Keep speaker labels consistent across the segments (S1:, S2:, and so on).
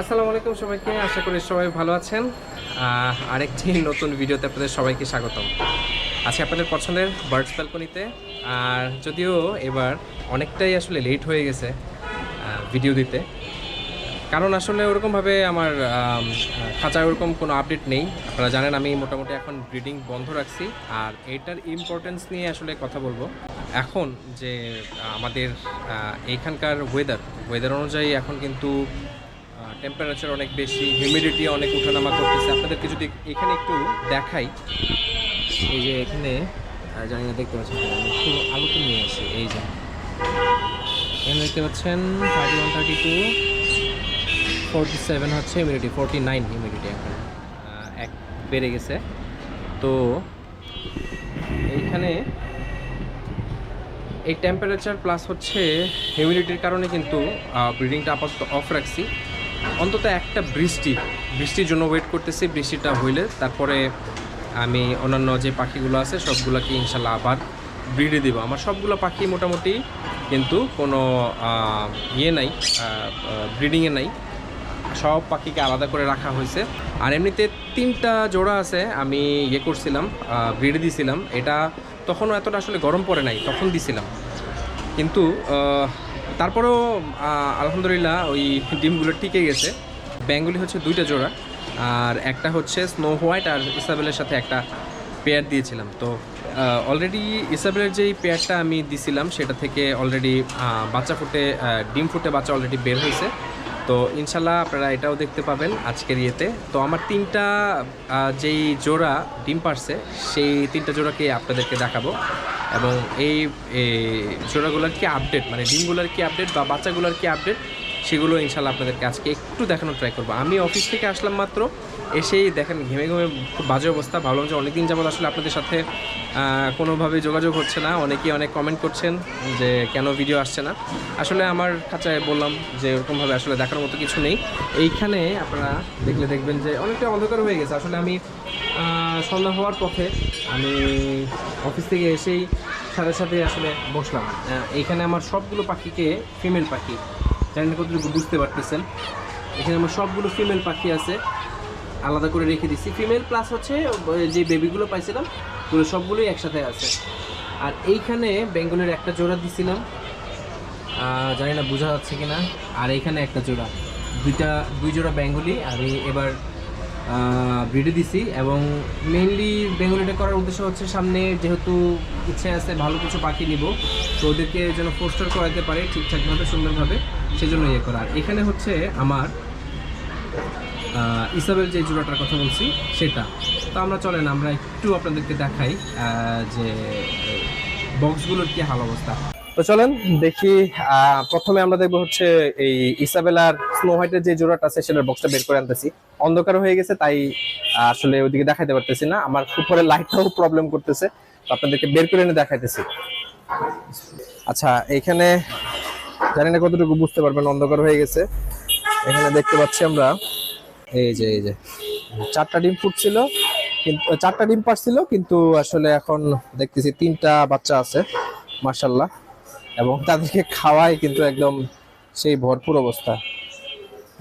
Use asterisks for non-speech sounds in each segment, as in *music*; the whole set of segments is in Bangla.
S1: আসসালামু আলাইকুম সবাইকে আশা করি সবাই ভালো আছেন। আরেকটি *laughs* নতুন ভিডিওতে আপনাদের সবাইকে স্বাগতম। আজকে আপনাদের পছন্দের বার্ডস ব্যালকনিতে আর যদিও এবার অনেকটাই আসলে লেট হয়ে গেছে ভিডিও দিতে। কারণ আসলে ওরকমভাবে আমার আম, খাঁচায় ওরকম কোনো আপডেট নেই। আপনারা জানেন আমি মোটামুটি এখন ব্রিডিং বন্ধ রাখছি। আর এটার ইম্পর্টেন্স নিয়ে আসলে কথা বলব। এখন যে আমাদের এইখানকার ওয়েদার ওয়েদার অনুযায়ী এখন কিন্তু টেম্পারেচার অনেক বেশি হিউমিডিটি অনেক উঠানামা করতেছে। আপনাদেরকে যদি এখানে একটু দেখাই, এই যে এখানে জানি না, দেখতে পাচ্ছেন একটু আলোতে নিয়ে আসি, এই যে। এখানে দেখতে পাচ্ছেন thirty one thirty two forty seven হচ্ছে হিউমিডিটি ফোরটি নাইন হিউমিডিটি এখন এক বেড়ে গেছে। তো এইখানে এই টেম্পারেচার প্লাস হচ্ছে হিউমিডিটির কারণে কিন্তু ব্রিডিংটা আপাতত অফ রাখছি। অন্তত একটা বৃষ্টি, বৃষ্টির জন্য ওয়েট করতেছি, বৃষ্টিটা হইলে তারপরে আমি অন্যান্য যে পাখিগুলো আছে, সবগুলোকে ইনশাল্লাহ আবার ব্রিডে দিব। আমার সবগুলো পাখি মোটামুটি কিন্তু কোনো ইয়ে নাই ব্রিডিংয়ে নাই। সব পাখিকে আলাদা করে রাখা হয়েছে। আর এমনিতে তিনটা জোড়া আছে, আমি ইয়ে করছিলাম ব্রিড দিছিলাম। এটা তখনও এতটা আসলে গরম পড়ে নাই, তখন দিছিলাম। কিন্তু তারপরেও আলহামদুলিল্লাহ ওই ডিমগুলো টিকে গেছে। ব্যাঙ্গুলি হচ্ছে দুইটা জোড়া, আর একটা হচ্ছে স্নো হোয়াইট আর ইসাবেলের সাথে একটা পেয়ার দিয়েছিলাম। তো অলরেডি ইসাবেলের যেই পেয়ারটা আমি দিছিলাম, সেটা থেকে অলরেডি বাচ্চা ফুটে ডিম ফুটে বাচ্চা অলরেডি বের হয়েছে। তো ইনশাল্লাহ আপনারা এটাও দেখতে পাবেন আজকের ইয়েতে। তো আমার তিনটা যেই জোড়া ডিম পারছে, সেই তিনটা জোড়াকে আপনাদেরকে দেখাবো। এবং এই জোড়াগুলোর কি আপডেট মানে ডিমগুলোর কি আপডেট বা বাচ্চাগুলোর কি আপডেট সেগুলো ইনশাল্লাহ আপনাদেরকে আজকে একটু দেখানোর ট্রাই করব। আমি অফিস থেকে আসলাম মাত্র, এসেই দেখেন ঘেমে ঘেমে খুব বাজে অবস্থা। ভাবলাম যে অনেকদিন যাবত আসলে আপনাদের সাথে কোনোভাবে যোগাযোগ হচ্ছে না। অনেকেই অনেক কমেন্ট করছেন যে কেন ভিডিও আসছে না। আসলে আমার কাছে বললাম যে ওরকমভাবে আসলে দেখার মতো কিছু নেই। এইখানে আপনারা দেখলে দেখবেন যে অনেকটা অন্ধকার হয়ে গেছে। আসলে আমি সন্ধ্যা হওয়ার পথে আমি অফিস থেকে এসেই সাথে সাথে আসলে বসলাম। এইখানে আমার সবগুলো পাখিকে ফিমেল পাখি জানি না কতটুকু বুঝতে পারতেছেন। এখানে আমার সবগুলো ফিমেল পাখি আছে, আলাদা করে রেখে দিচ্ছি ফিমেল প্লাস হচ্ছে যে বেবিগুলো পাইছিলাম, ওগুলো সবগুলোই একসাথে আছে। আর এইখানে বেঙ্গলের একটা জোড়া দিছিলাম জানি না বোঝা যাচ্ছে কিনা। আর এইখানে একটা জোড়া। দুইটা, দুই জোড়া বেঙ্গলি, আর এবার ব্রিডে দিছি এবং মেইনলি বেঙ্গলিটা করার উদ্দেশ্য হচ্ছে সামনে যেহেতু ইচ্ছে আছে ভালো কিছু পাখি নিব, তো ওদেরকে যেন পোস্টার করাতে পারে ঠিকঠাকভাবে, সুন্দরভাবে, সেজন্য ইয়ে করা। আর এখানে হচ্ছে আমার ইসাবেল যে জোড়াটার কথা বলছি, সেটা। তো আমরা চলেন, আমরা একটু আপনাদেরকে দেখাই যে বক্সগুলোর কি হাল অবস্থা। তো চলেন দেখি প্রথমে আমরা দেখব হচ্ছে এই ইসাবেল আর স্নো হোয়াইটের যে জোড়াটা আছে, সেটার বক্সটা বের করে আনতেছি। অন্ধকার হয়ে গেছে, তাই আসলে ওইদিকে দেখাইতে পারতেছি না। আমার উপরে লাইটটাও প্রবলেম করতেছে, তো আপনাদেরকে বের করে এনে দেখাইতেছি। আচ্ছা এইখানে জানি না কতটুকু বুঝতে পারবেন, অন্ধকার হয়ে গেছে। এখানে দেখতে পাচ্ছি আমরা, এই যে এই যে, চারটা ডিম ফুটছিল কিন্তু চারটা ডিম পারছিল কিন্তু আসলে এখন দেখতেছি তিনটা বাচ্চা আছে মার্শাল্লাহ এবং তাদেরকে খাওয়াই কিন্তু একদম সেই ভরপুর অবস্থা।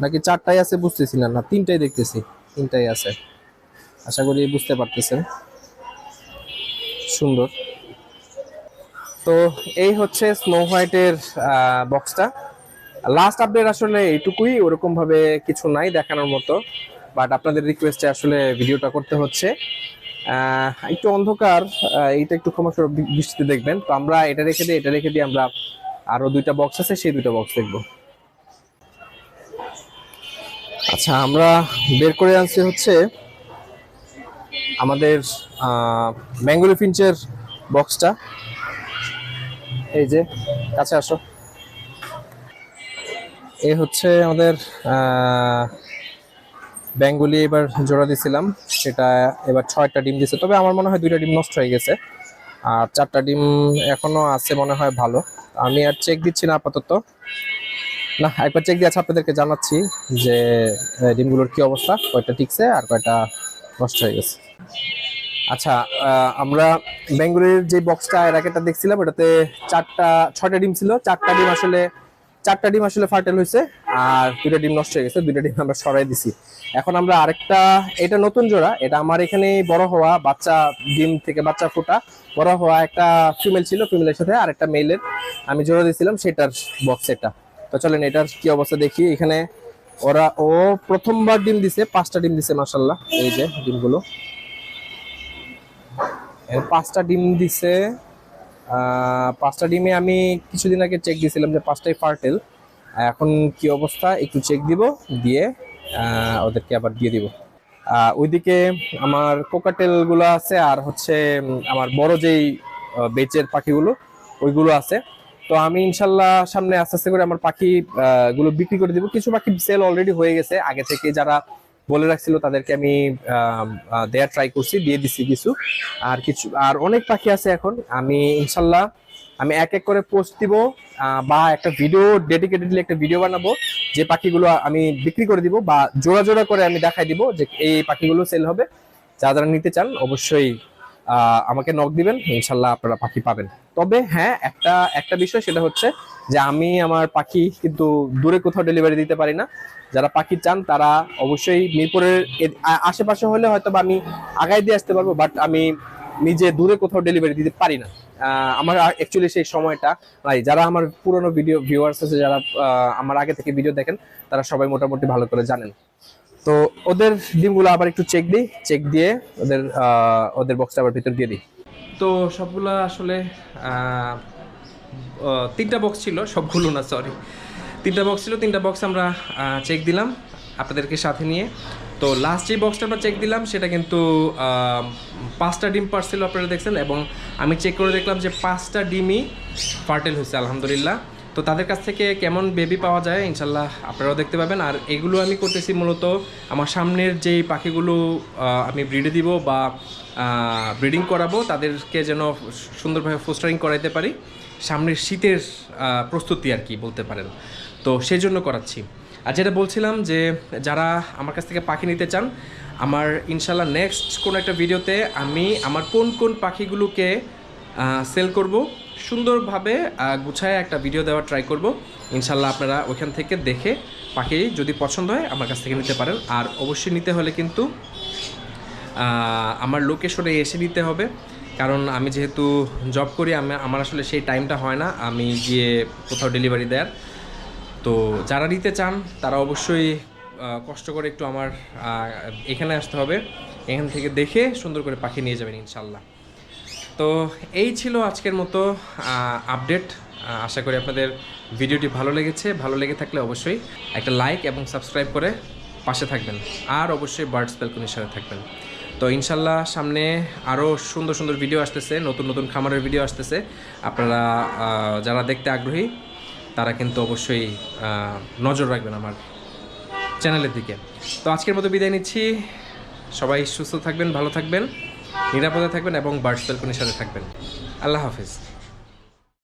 S1: নাকি চারটাই আছে বুঝতেছি না, তিনটাই দেখতেছি, তিনটাই আছে। আশা করি বুঝতে পারতেছেন। সুন্দর। তো এই হচ্ছে স্নো হোয়াইটের বক্সটা লাস্ট আপডেট আসলে এইটুকুই, ওরকমভাবে কিছু নাই দেখানোর মতো। বাট আপনাদের রিকোয়েস্টে আসলে ভিডিওটা করতে হচ্ছে। একটু অন্ধকার এইটা একটু ক্ষমা বৃষ্টিতে দেখবেন। তো আমরা এটা রেখে দিই, এটা রেখে দিই, আমরা আরও দুইটা বক্স আছে, সেই দুইটা বক্স দেখব। আচ্ছা আমরা বের করে আনছি হচ্ছে আমাদের ম্যাঙ্গোলি ফিঞ্চের বক্সটা এই যে, কাছে আসো। এ হচ্ছে আমাদের বেঙ্গলি এবার জোড়া দিছিলাম, সেটা এবার ছয়টা ডিম দিছে। তবে আমার মনে হয় দুইটা ডিম নষ্ট হয়ে গেছে। আর চারটা ডিম এখনও আছে, মনে হয় ভালো। আমি আর চেক দিচ্ছি না আপাতত। না, একবার চেক দিয়ে আছে আপনাদেরকে জানাচ্ছি যে ডিমগুলোর কি অবস্থা, কয়টা টিকছে আর কয়টা নষ্ট হয়ে গেছে। আচ্ছা আমরা বেঙ্গলের যে বক্সটা এর আগেটা দেখছিলাম, ওটাতে চারটা, ছয়টা ডিম ছিল। চারটা ডিম আসলে
S2: চারটা ডিম আসলে ফার্টেল হয়েছে আর দুইটা ডিম নষ্ট হয়ে গেছে, দুইটা ডিম আমরা সরাই দিছি। এখন আমরা আরেকটা, এটা নতুন জোড়া, এটা আমার এখানে বড় হওয়া বাচ্চা ডিম থেকে বাচ্চা ফোটা, বড় হওয়া একটা ফিমেল ছিল ফিমেলের সাথে আরেকটা মেলের আমি জোড়া দিয়েছিলাম, সেটার বক্স এটা। তো চলেন, এটার কি অবস্থা দেখি, এখানে ওরা, ও প্রথমবার ডিম দিছে, পাঁচটা ডিম দিছে মাসাল্লাহ এই যে ডিমগুলো। পাঁচটা ডিম দিছে। পাঁচটা ডিমে আমি কিছুদিন আগে চেক দিয়েছিলাম যে পাঁচটাই ফার্টেল এখন কি অবস্থা? একটু চেক দিব দিয়ে ওদেরকে আবার দিয়ে দিব। ওইদিকে আমার কোকাটেলগুলো আছে আর হচ্ছে আমার বড় যেই বেচের পাখিগুলো ওইগুলো আছে। তো আমি ইনশাল্লাহ সামনে আস্তে আস্তে করে আমার পাখি আহ, গুলো বিক্রি করে দিব। কিছু পাখি সেল অলরেডি হয়ে গেছে। আগে থেকে যারা বলে রাখছিল তাদেরকে আমি দেয়ার ট্রাই করছি, দিয়ে দিছি কিছু। আর কিছু, আর অনেক পাখি আছে এখন। আমি ইনশাল্লাহ, আমি এক এক করে পোস্ট দিব বা একটা ভিডিও ডেডিকেটেডলি একটা ভিডিও বানাবো, যে পাখিগুলো আমি বিক্রি করে দিব, বা জোড়া জোড়া করে আমি দেখাই দিব যে এই পাখিগুলো সেল হবে। যা যারা নিতে চান, অবশ্যই আমাকে নক দিবেন, ইনশাল্লাহ আপনারা পাখি পাবেন। তবে হ্যাঁ একটা একটা বিষয় সেটা হচ্ছে যে আমি আমার পাখি কিন্তু দূরে কোথাও ডেলিভারি দিতে পারি না। যারা পাখি চান তারা অবশ্যই মিরপুরের আশেপাশে হলে হয়তো বা আমি আগায় দিয়ে আসতে পারব বাট আমি নিজে দূরে কোথাও ডেলিভারি দিতে পারি না। আমার অ্যাকচুয়ালি সেই সময়টা নাই যারা আমার পুরনো ভিডিও ভিউয়ার্স আছে, যারা আমার আগে থেকে ভিডিও দেখেন, তারা সবাই মোটামুটি ভালো করে জানেন। তো ওদের ডিমগুলো আবার একটু চেক দিই চেক দিয়ে ওদের ওদের বক্সটা আবার ভিতর দিয়ে দিই।
S1: তো সবগুলো আসলে তিনটা বক্স ছিল, সবগুলো না সরি তিনটা বক্স ছিল, তিনটা বক্স আমরা চেক দিলাম আপনাদেরকে সাথে নিয়ে। তো লাস্ট যে বক্সটা আমরা চেক দিলাম, সেটা কিন্তু পাঁচটা ডিম পার্সেল আপনারা দেখছেন, এবং আমি চেক করে দেখলাম যে পাঁচটা ডিমই ফার্টেল হয়েছে, আলহামদুলিল্লাহ। তো তাদের কাছ থেকে কেমন বেবি পাওয়া যায়, ইনশাল্লাহ আপনারাও দেখতে পাবেন। আর এগুলো আমি করতেছি মূলত আমার সামনের যেই পাখিগুলো আমি ব্রিডে দিব বা ব্রিডিং করাবো, তাদেরকে যেন সুন্দরভাবে ফোস্টারিং করাইতে পারি। সামনের শীতের প্রস্তুতি আর কি বলতে পারেন। তো সেই জন্য করাচ্ছি। আর যেটা বলছিলাম যে, যারা আমার কাছ থেকে পাখি নিতে চান, আমার ইনশাল্লাহ নেক্সট কোনো একটা ভিডিওতে আমি আমার কোন কোন পাখিগুলোকে সেল করব সুন্দরভাবে গুছায় একটা ভিডিও দেওয়ার ট্রাই করব। ইনশাল্লাহ আপনারা ওইখান থেকে দেখে পাখি যদি পছন্দ হয়, আমার কাছ থেকে নিতে পারেন। আর অবশ্যই নিতে হলে কিন্তু আমার লোকেশনে এসে নিতে হবে। কারণ আমি যেহেতু জব করি, আমি, আমার আসলে সেই টাইমটা হয় না। আমি গিয়ে কোথাও ডেলিভারি দেওয়ার তো যারা নিতে চান, তারা অবশ্যই কষ্ট করে একটু আমার এখানে আসতে হবে। এখান থেকে দেখে সুন্দর করে পাখি নিয়ে যাবেন ইনশাল্লাহ। তো এই ছিল আজকের মতো আপডেট আশা করি আপনাদের ভিডিওটি ভালো লেগেছে। ভালো লেগে থাকলে অবশ্যই একটা লাইক এবং সাবস্ক্রাইব করে পাশে থাকবেন। আর অবশ্যই বার্ডস ব্যালকনির সাথে থাকবেন। তো ইনশাল্লাহ সামনে আরও সুন্দর সুন্দর ভিডিও আসতেছে, নতুন নতুন খামারের ভিডিও আসতেছে। আপনারা যারা দেখতে আগ্রহী, তারা কিন্তু অবশ্যই নজর রাখবেন আমার চ্যানেলের দিকে। তো আজকের মতো বিদায় নিচ্ছি। সবাই সুস্থ থাকবেন, ভালো থাকবেন। নিরাপদে থাকবেন এবং বার্ডস ব্যালকনির সাথে থাকবেন। আল্লাহ হাফিজ।